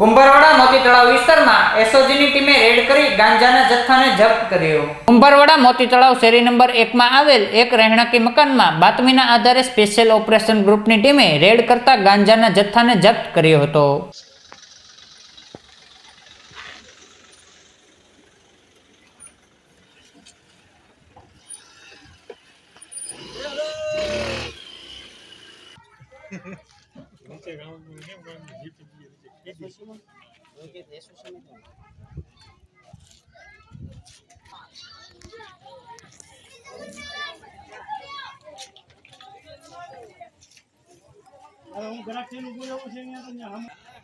કુંભારવાડા મોતી તળાવ વિસ્તારમાં એસઓજીની ટીમે રેડ કરી ગાંજાના જથ્થાને જપ્ત કર્યો. કુંભારવાડા મોતી તળાવ શેરી નંબર એકમાં આવેલ એક રહેણાંકી મકાનમાં બાતમીના આધારે સ્પેશિયલ ઓપરેશન ગ્રુપની ટીમે રેડ કરતા ગાંજાના જથ્થાને જપ્ત કર્યો હતો. હું ગ્રાહક છે એનું બોલાવું છે અહીંયા તો અહીંયા હમ-